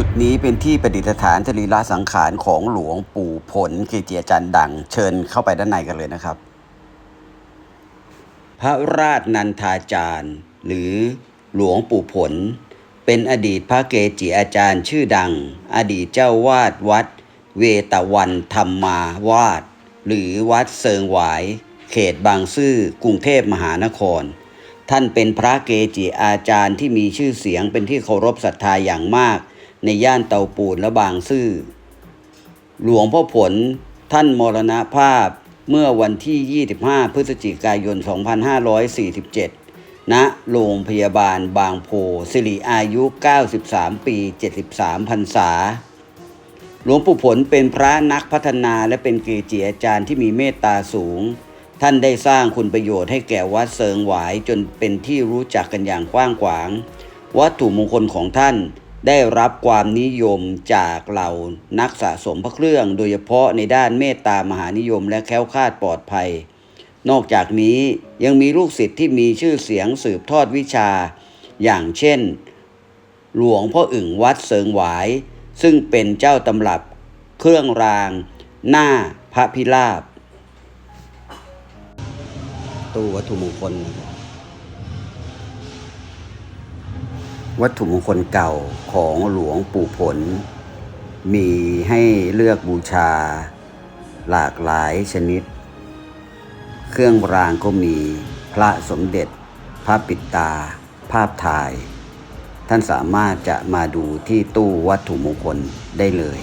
จุดนี้เป็นที่ประดิษฐานสรีระสังขารของหลวงปู่ผลเกจิอาจารย์ดัง เชิญเข้าไปด้านในกันเลยนะครับ พระราชนันทาจารย์ หรือหลวงปู่ผล เป็นอดีตพระเกจิอาจารย์ชื่อดัง อดีตเจ้าวาดวัด เวตวันธรรมาวาด หรือวัดเซิงหวาย เขตบางซื่อกรุงเทพมหานครท่านเป็นพระเกจิอาจารย์ที่มีชื่อเสียงเป็นที่เคารพศรัทธาอย่างมาก ในย่านเตาปูนและบางซื่อ หลวงพ่อผลท่านมรณภาพเมื่อวันที่ 25 พฤศจิกายน 2547 ณ โรงพยาบาลบางโพสิริอายุ 93 ปี 73พรรษา หลวงปู่ผลเป็นพระนักพัฒนาและเป็นเกจิอาจารย์ที่มีเมตตาสูง ท่านได้สร้างคุณประโยชน์ให้แก่วัดเซิงหวายจนเป็นที่รู้จักกันอย่างกว้างขวาง วัตถุมงคลของท่าน ได้รับความนิยมจากเหล่านักสะสมพระเครื่อง โดยเฉพาะในด้านเมตตามหานิยมและแค้วคาดปลอดภัย นอกจากนี้ยังมีลูกศิษย์ที่มีชื่อเสียงสืบทอดวิชา อย่างเช่น หลวงพ่ออึ่งวัดเสิงหวาย ซึ่งเป็นเจ้าตำรับเครื่องราง หน้าพระพิราบตู้วัตถุมงคลนะครับ วัตถุมงคลเก่าของหลวงปู่ผล มีให้เลือกบูชา หลากหลายชนิด เครื่องรางก็มีพระสมเด็จ พระปิดตา ภาพถ่าย ท่านสามารถจะมาดูที่ตู้วัตถุมงคลได้เลย